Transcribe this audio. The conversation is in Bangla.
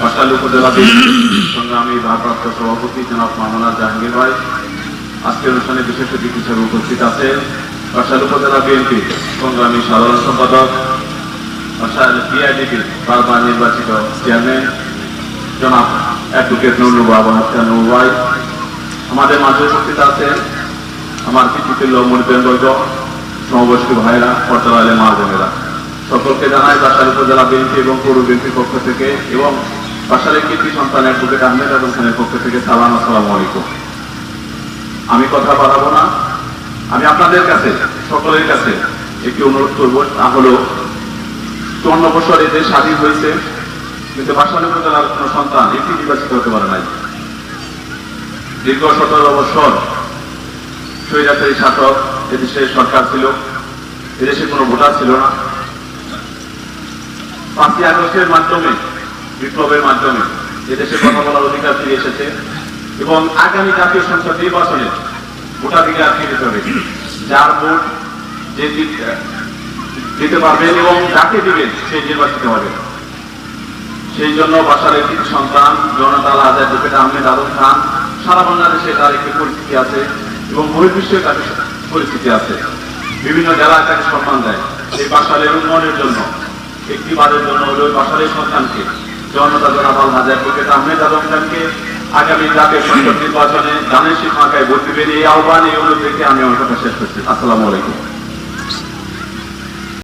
পাশাল উপজেলা সংগ্রামী ভারপ্রাপ্ত সভাপতি জনাব মামুনা জাহাঙ্গীর ভাই। আজকের অনুষ্ঠানে বিশেষ অতিথি হিসেবে উপস্থিত আছেন পাশাল উপজেলা বিএনপি সংগ্রামী সাধারণ সম্পাদক বিআইডিপি বারবার নির্বাচিত চেয়ারম্যান, জনাব অ্যাডভোকেট নুরুল বাবা হাসান ভাই। আমাদের মাঝে উপস্থিত আছেন আমার পিতৃতুল্য মনিবেন্দ্রগ সমবয়স্ক ভাইরা, পর্দার আলে মা বোনেরা সকলকে জানাই বাসার উপজেলা বিএনপি এবং পৌর বিএনপির পক্ষ থেকে এবং বাসারের কৃতি সন্তান অ্যাডভোকেট আহমেদ আদম খানের পক্ষ থেকে সালাম, আসসালামু আলাইকুম। আমি কথা বাড়াবো না। আমি আপনাদের কাছে, সকলের কাছে একটি অনুরোধ করব। তা হলো, চুয়ান্ন বছর এতে স্বাধীন হয়েছে, কিন্তু বাসার উপজেলার কোনো সন্তান একটি নির্বাচিত হতে পারে নাই। দীর্ঘ সতেরো বছর স্বৈরাচারী শাসক এদেশে সরকার ছিল। এদেশে কোনো ভোটার ছিল না। পাঁচই আগস্টের মাধ্যমে বিপ্লবের মাধ্যমে এদেশে কথা বলার অধিকার ফিরে এসেছে এবং আগামী জাতীয় সংসদ নির্বাচনে ভোটাধিকার ফিরে হবে যার ভোট যে দিতে পারবেন এবং যাকে দিবেন সে নির্বাচিত হবে। সেই জন্য বাসার একটি সন্তান জনতাল আজাদ ডেপুটি আহমেদ আলম খান, সারা বাংলাদেশে তার একটি পরিস্থিতি আছে এবং বহির্বিশ্বে তার পরিস্থিতি আছে। বিভিন্ন জেলা তাকে সম্মান দেয়। সেই বাসালের উন্নয়নের জন্য, একটি বারের জন্য হলো ওই বাসালের সন্তানকে জনতা আগামী জাতীয় সংসদ নির্বাচনে আহ্বান, এই অনুরোধ রেখে আমি আমার শেষ করছি। আসসালামু আলাইকুম।